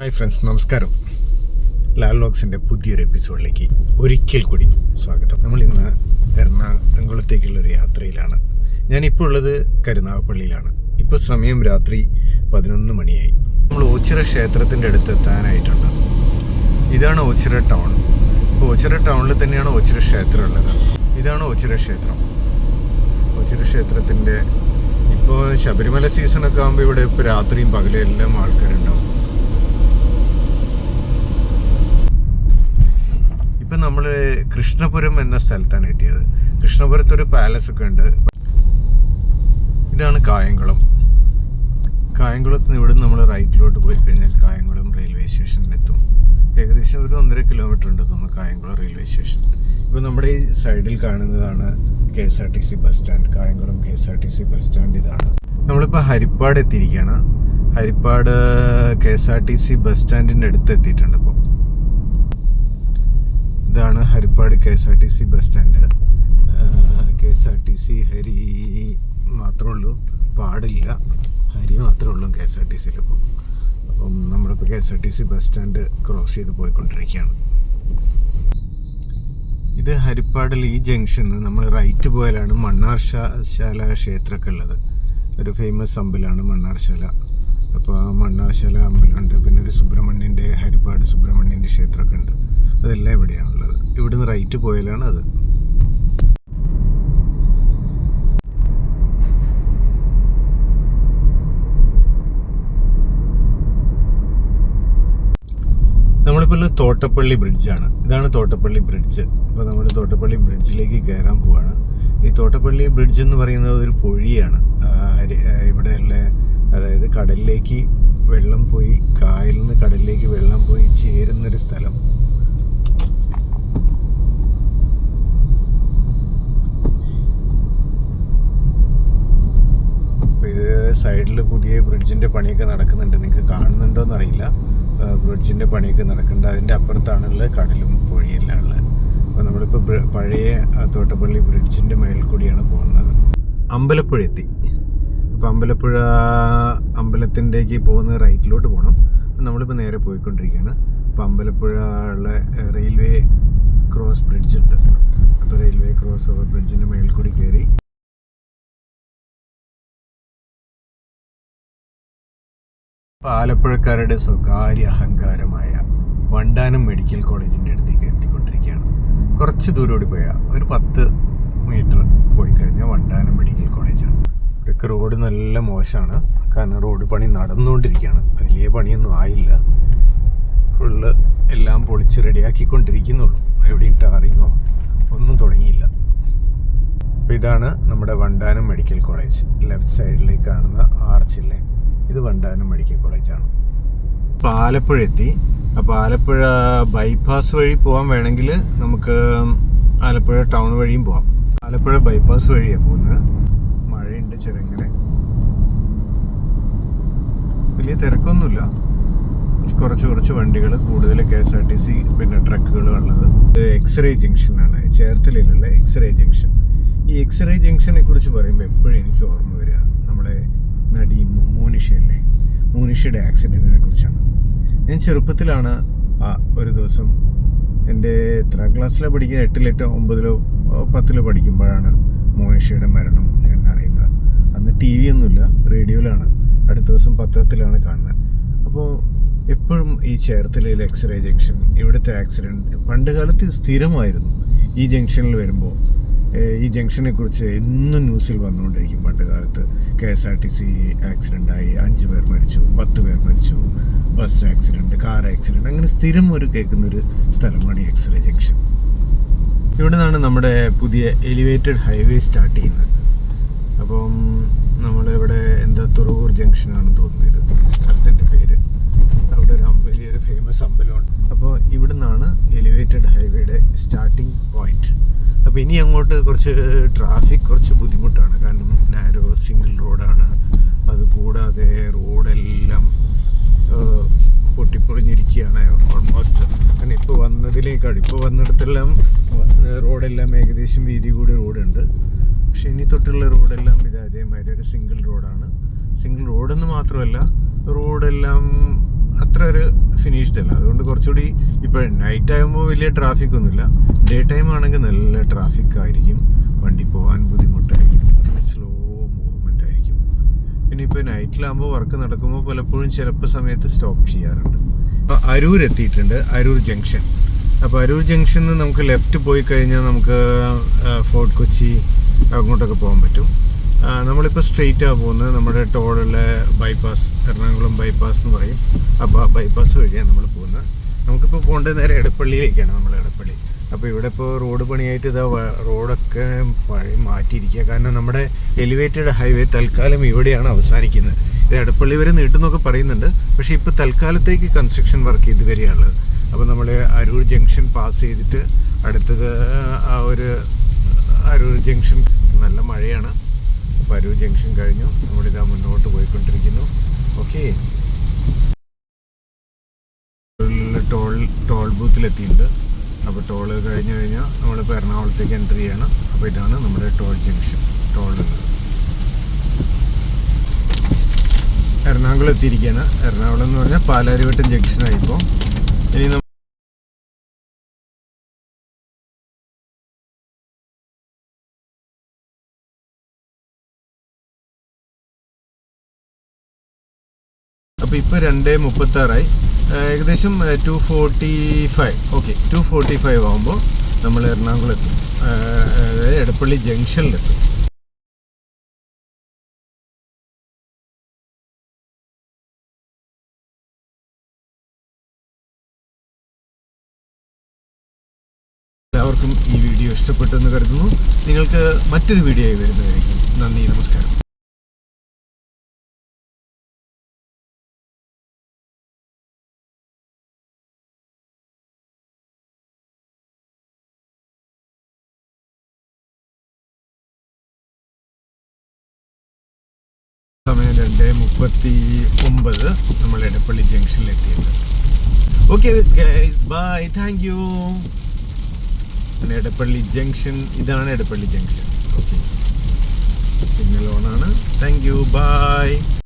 Hi friends നമസ്കാരം. ലാൽ ലോക്സിന്റെ പുതിയൊരു എപ്പിസോഡിലേക്ക് ഒരിക്കൽ കൂടി സ്വാഗതം. നമ്മൾ ഇന്ന് എറണാകുളത്തേക്കുള്ളൊരു യാത്രയിലാണ്. ഞാനിപ്പോൾ ഉള്ളത് കരുനാഗപ്പള്ളിയിലാണ്. ഇപ്പോൾ സമയം രാത്രി പതിനൊന്ന് മണിയായി. നമ്മൾ ഓച്ചിറ ക്ഷേത്രത്തിന്റെ അടുത്ത് എത്താനായിട്ടുണ്ട്. ഇതാണ് ഓച്ചിറ ടൗൺ. ഇപ്പോൾ ഓച്ചിറ ടൗണിൽ തന്നെയാണ് ഓച്ചിറ ക്ഷേത്രം ഉള്ളത്. ഇതാണ് ഓച്ചിറ ക്ഷേത്രം. ഓച്ചിറ ക്ഷേത്രത്തിന്റെ ഇപ്പോൾ ശബരിമല സീസണൊക്കെ ആകുമ്പോൾ ഇവിടെ ഇപ്പോൾ രാത്രിയും പകലും എല്ലാം ആൾക്കാരുണ്ടാവും. ഇപ്പം നമ്മൾ കൃഷ്ണപുരം എന്ന സ്ഥലത്താണ് എത്തിയത്. കൃഷ്ണപുരത്തൊരു പാലസ് ഒക്കെ ഉണ്ട്. ഇതാണ് കായംകുളം. കായംകുളത്ത് നിന്ന് ഇവിടെ നമ്മൾ റൈറ്റിലോട്ട് പോയി കഴിഞ്ഞാൽ കായംകുളം റെയിൽവേ സ്റ്റേഷനിലെത്തും ഏകദേശം ഒരു ഒന്നര കിലോമീറ്റർ ഉണ്ട് തോന്നുന്നു കായംകുളം റെയിൽവേ സ്റ്റേഷൻ ഇപ്പോൾ നമ്മുടെ ഈ സൈഡിൽ കാണുന്നതാണ് K S R T C bus stand Kayamkulam K S R T C bus stand ഇതാണ്. നമ്മളിപ്പോൾ ഹരിപ്പാട് എത്തിയിരിക്കുകയാണ്. Haripad K S R T C bus സ്റ്റാൻഡിന്റെ അടുത്ത് എത്തിയിട്ടുണ്ട് ഇപ്പോൾ ഇതാണ് Haripad K S R T C bus stand K S R T C Hari മാത്രമേ ഉള്ളൂ പാടില്ല. ഹരി മാത്രമേ ഉള്ളൂ കെ എസ് ആർ ടി സിയിൽ ഇപ്പോൾ അപ്പം നമ്മളിപ്പോൾ K S R T C bus stand cross ചെയ്ത് പോയിക്കൊണ്ടിരിക്കുകയാണ്. ഇത് ഹരിപ്പാടിൽ ഈ ജംഗ്ഷനിൽ നമ്മൾ റൈറ്റ് പോയാലാണ് മണ്ണാർശാല ക്ഷേത്രമൊക്കെ ഉള്ളത്. ഒരു ഫേമസ് അമ്പലമാണ് മണ്ണാർശാല അപ്പോൾ ആ മണ്ണാർശാല അമ്പലമുണ്ട് പിന്നെ ഒരു സുബ്രഹ്മണ്യന്റെ ഹരിപ്പാട് സുബ്രഹ്മണ്യന്റെ ക്ഷേത്രമൊക്കെ ഉണ്ട്. അതെല്ലാം ഇവിടെയാണുള്ളത്. ഇവിടുന്ന് റൈറ്റ് പോയാലാണ് അത്. നമ്മളിപ്പോൾ ഉള്ളത് തോട്ടപ്പള്ളി ബ്രിഡ്ജാണ് ഇതാണ് തോട്ടപ്പള്ളി ബ്രിഡ്ജ് അപ്പോൾ നമ്മൾ തോട്ടപ്പള്ളി ബ്രിഡ്ജിലേക്ക് കയറാൻ പോവാണ്. ഈ തോട്ടപ്പള്ളി ബ്രിഡ്ജ് എന്ന് പറയുന്നത് ഒരു പൊഴിയാണ്. ഇവിടെയുള്ള അതായത് കടലിലേക്ക് വെള്ളം പോയി കായലിൽ നിന്ന് കടലിലേക്ക് വെള്ളം പോയി ചേരുന്നൊരു സ്ഥലം അപ്പോൾ ഇത് സൈഡിൽ പുതിയ ബ്രിഡ്ജിന്റെ പണിയൊക്കെ നടക്കുന്നുണ്ട്. നിങ്ങൾക്ക് കാണുന്നുണ്ടോ എന്നറിയില്ല. ബ്രിഡ്ജിന്റെ പണിയൊക്കെ നടക്കുന്നുണ്ട്. അതിന്റെ അപ്പുറത്താണുള്ളത് കടലും പുഴയെല്ലാം ഉള്ളത്. അപ്പോൾ നമ്മളിപ്പോൾ പഴയ തോട്ടപ്പള്ളി ബ്രിഡ്ജിന്റെ മേളിൽ കൂടിയാണ് പോകുന്നത്. അമ്പലപ്പുഴ എത്തി. അപ്പോൾ അമ്പലപ്പുഴ അമ്പലത്തിന്റെക്ക് പോകുന്ന റൈറ്റിലോട്ട് പോകണം നമ്മളിപ്പോൾ നേരെ പോയിക്കൊണ്ടിരിക്കുകയാണ്. അപ്പോൾ അമ്പലപ്പുഴ ഉള്ള റെയിൽവേ ക്രോസ് ബ്രിഡ്ജ് ഉണ്ട്. അപ്പോൾ റെയിൽവേ ക്രോസ് ഓവർ ബ്രിഡ്ജിന്റെ മേളിൽ കൂടി കയറി ആലപ്പുഴക്കാരുടെ സ്വകാര്യ അഹങ്കാരമായ വണ്ടാനം മെഡിക്കൽ കോളേജിന്റെ അടുത്തേക്ക് എത്തിക്കൊണ്ടിരിക്കുകയാണ്. കുറച്ച് ദൂരം കൂടി പോയാൽ ഒരു പത്ത് മീറ്റർ പോയി കഴിഞ്ഞാൽ വണ്ടാനം മെഡിക്കൽ കോളേജാണ്. ഇവിടെയൊക്കെ റോഡ് നല്ല മോശമാണ്. കാരണം റോഡ് പണി നടന്നുകൊണ്ടിരിക്കുകയാണ്. വലിയ പണിയൊന്നും ആയില്ല. ഫുള്ള് എല്ലാം പൊളിച്ച് റെഡിയാക്കിക്കൊണ്ടിരിക്കുന്നുള്ളൂ. എവിടെയും ടാറിങ്ങോ ഒന്നും തുടങ്ങിയില്ല. അപ്പോൾ ഇതാണ് നമ്മുടെ വണ്ടാനം മെഡിക്കൽ കോളേജ്. ലെഫ്റ്റ് സൈഡിലേക്ക് കാണുന്ന ആർച്ചില്ലേ ഇത് വണ്ടാനം മെഡിക്കൽ കോളേജാണ്. അപ്പോൾ ആലപ്പുഴ എത്തി. അപ്പോൾ ആലപ്പുഴ ബൈപ്പാസ് വഴി പോകാൻ വേണമെങ്കിൽ നമുക്ക് ആലപ്പുഴ ടൗൺ വഴിയും പോവാം. ആലപ്പുഴ ബൈപ്പാസ് വഴിയാണ് പോകുന്നത്. മഴയുണ്ട് ചെറുങ്ങനെ. വലിയ തിരക്കൊന്നുമില്ല. കുറച്ച് കുറച്ച് വണ്ടികൾ കൂടുതൽ K S R T C പിന്നെ ട്രക്കുകളും ഉള്ളത്. എക്സ്റേ ജംഗ്ഷനാണ്. ചേർത്തലയിലുള്ള എക്സ്റേ ജംഗ്ഷൻ. ഈ എക്സ്റേ ജംഗ്ഷനെ കുറിച്ച് പറയുമ്പോൾ എപ്പോഴും എനിക്ക് ഓർമ്മ വരിക. നമ്മുടെ നടി മോനിഷയല്ലേ? മോനിഷയുടെ ആക്സിഡന്റിനെ കുറിച്ചാണ്. ഞാൻ ചെറുപ്പത്തിലാണ് ഒരു ദിവസം എന്റെ എത്രാം ക്ലാസ്സിലാണ് പഠിക്കുക എട്ടിലെട്ടോ ഒമ്പതിലോ പത്തിലോ പഠിക്കുമ്പോഴാണ് മോനിഷയുടെ മരണം ഞാൻ അറിയുന്നത്. അന്ന് ടി വി ഒന്നുമില്ല റേഡിയോയിലാണ്. അടുത്ത ദിവസം പത്രത്തിലാണ് കാണുന്നത്. അപ്പോൾ എപ്പോഴും ഈ ചേർത്തലയിൽ എക്സ്റേ ജംഗ്ഷൻ ഇവിടുത്തെ ആക്സിഡന്റ് പണ്ട് കാലത്ത് സ്ഥിരമായിരുന്നു. ഈ ജംഗ്ഷനിൽ വരുമ്പോൾ ഈ ജംഗ്ഷനെ കുറിച്ച് എന്നും ന്യൂസിൽ വന്നുകൊണ്ടിരിക്കും. പണ്ട് കാലത്ത് K S R T C accident ആയി അഞ്ച് പേർ മരിച്ചു പത്ത് പേർ മരിച്ചു ബസ് ആക്സിഡന്റ് കാർ ആക്സിഡന്റ് അങ്ങനെ സ്ഥിരം ഒരു കേൾക്കുന്നൊരു സ്ഥലമാണ് ഈ എക്സ്റേ ജംഗ്ഷൻ. ഇവിടെ നിന്നാണ് നമ്മുടെ പുതിയ എലിവേറ്റഡ് ഹൈവേ സ്റ്റാർട്ട് ചെയ്യുന്നത്. അപ്പം നമ്മളിവിടെ എന്താ തുറവൂർ ജംഗ്ഷനാണ് തോന്നുന്നത്. ഇത് സ്ഥലത്തിന്റെ പേര്. അവിടെ ഒരു വലിയൊരു ഫേമസ് അമ്പലമുണ്ട്. അപ്പോൾ ഇവിടെ നിന്നാണ് എലിവേറ്റഡ് ഹൈവേയുടെ സ്റ്റാർട്ടിങ് പോയിന്റ് അപ്പോൾ ഇനി അങ്ങോട്ട് കുറച്ച് ട്രാഫിക് കുറച്ച് ബുദ്ധിമുട്ടാണ്. കാരണം നാരോ സിംഗിൾ റോഡാണ് അതുകൂടാതെ റോഡെല്ലാം ഏഹ്, പൊട്ടിപ്പൊളിഞ്ഞിരിക്കുകയാണ് ഓൾമോസ്റ്റ് കാരണം ഇപ്പോൾ വന്നതിലേക്കാണ്. ഇപ്പോൾ വന്നിടത്തെല്ലാം റോഡെല്ലാം ഏകദേശം വീതി കൂടി റോഡുണ്ട്. പക്ഷേ ഇനി തൊട്ടുള്ള റോഡെല്ലാം ഇത് അതേമാതിരി ഒരു സിംഗിൾ റോഡാണ് സിംഗിൾ റോഡെന്ന് മാത്രമല്ല റോഡെല്ലാം അത്ര ഒരു ഫിനിഷ്ഡ് അല്ല. അതുകൊണ്ട് കുറച്ചുകൂടി ഇപ്പോൾ നൈറ്റ് ആകുമ്പോൾ വലിയ ട്രാഫിക് ഒന്നുമില്ല. ഡേ ടൈം ആണെങ്കിൽ നല്ല ട്രാഫിക് ആയിരിക്കും. വണ്ടി പോകാൻ ബുദ്ധിമുട്ടായിരിക്കും. സ്ലോ മൂവ്മെന്റ് ആയിരിക്കും. പിന്നെ ഇപ്പോൾ നൈറ്റിലാകുമ്പോൾ വർക്ക് നടക്കുമ്പോൾ പലപ്പോഴും ചിലപ്പോൾ സമയത്ത് സ്റ്റോപ്പ് ചെയ്യാറുണ്ട്. അപ്പോൾ അരൂർ എത്തിയിട്ടുണ്ട്. അരൂർ ജംഗ്ഷൻ അപ്പോൾ അരൂർ ജംഗ്ഷനിൽ നിന്ന് നമുക്ക് ലെഫ്റ്റ് പോയി കഴിഞ്ഞാൽ നമുക്ക് ഫോർട്ട് കൊച്ചി അങ്ങോട്ടൊക്കെ പോകാൻ പറ്റും. നമ്മളിപ്പോൾ സ്ട്രെയിറ്റാണ് പോകുന്നത് നമ്മുടെ ടോളിലെ ബൈപ്പാസ് എറണാകുളം ബൈപ്പാസ് എന്ന് പറയും. അപ്പോൾ ആ ബൈപ്പാസ് വഴിയാണ് നമ്മൾ പോകുന്നത്. നമുക്കിപ്പോൾ പോകേണ്ടത് നേരെ എടപ്പള്ളിയിലേക്കാണ് നമ്മൾ എടപ്പള്ളി. അപ്പോൾ ഇവിടെ ഇപ്പോൾ റോഡ് പണിയായിട്ട് ഇതാ റോഡൊക്കെ പഴയ മാറ്റിയിരിക്കുക. കാരണം നമ്മുടെ എലിവേറ്റഡ് ഹൈവേ തൽക്കാലം ഇവിടെയാണ് അവസാനിക്കുന്നത്. ഇത് എടപ്പള്ളി വരെ നീട്ടുന്നൊക്കെ പറയുന്നുണ്ട്. പക്ഷേ ഇപ്പോൾ തൽക്കാലത്തേക്ക് കൺസ്ട്രക്ഷൻ വർക്ക് ഇതുവരെയാണുള്ളത് അപ്പോൾ നമ്മൾ അരൂർ ജംഗ്ഷൻ പാസ് ചെയ്തിട്ട് അടുത്തത് ആ ഒരു അരൂർ ജംഗ്ഷൻ നല്ല മഴയാണ്. അരൂർ ജംഗ്ഷൻ കഴിഞ്ഞു. നമ്മളിതാ മുന്നോട്ട് പോയിക്കൊണ്ടിരിക്കുന്നു. ഓക്കെ. ടോൾ ടോൾ ബൂത്തിലെത്തിയിട്ടുണ്ട്. അപ്പോൾ ടോൾ കഴിഞ്ഞ് കഴിഞ്ഞാൽ നമ്മളിപ്പോൾ എറണാകുളത്തേക്ക് എന്റർ ചെയ്യണം. അപ്പോൾ ഇതാണ് നമ്മുടെ ടോൾ ജംഗ്ഷൻ ടോൾ എറണാകുളം എത്തിയിരിക്കുകയാണ് എറണാകുളം എന്ന് പറഞ്ഞാൽ പാലാരിവട്ടം ജംഗ്ഷനായി ഇപ്പോൾ ഇനി അപ്പോൾ ഇപ്പോൾ രണ്ട് മുപ്പത്തി ആറായി ഏകദേശം two forty five okay two forty five ആകുമ്പോൾ നമ്മൾ എറണാകുളം എത്തും ആ, അതായത് എടപ്പള്ളി ജംഗ്ഷനിലെത്തും. എല്ലാവർക്കും ഈ വീഡിയോ ഇഷ്ടപ്പെട്ടെന്ന് കരുതുന്നു. നിങ്ങൾക്ക് മറ്റൊരു വീഡിയോ ആയി വരുന്നതായിരിക്കും. നന്ദി നമസ്കാരം. സമയം രണ്ട് മുപ്പത്തി ഒമ്പത് നമ്മൾ എടപ്പള്ളി ജംഗ്ഷനിൽ എത്തിയത് okay bye thank you Edappally junction ഇതാണ് Edappally junction okay signal on ആണ്. Thank you bye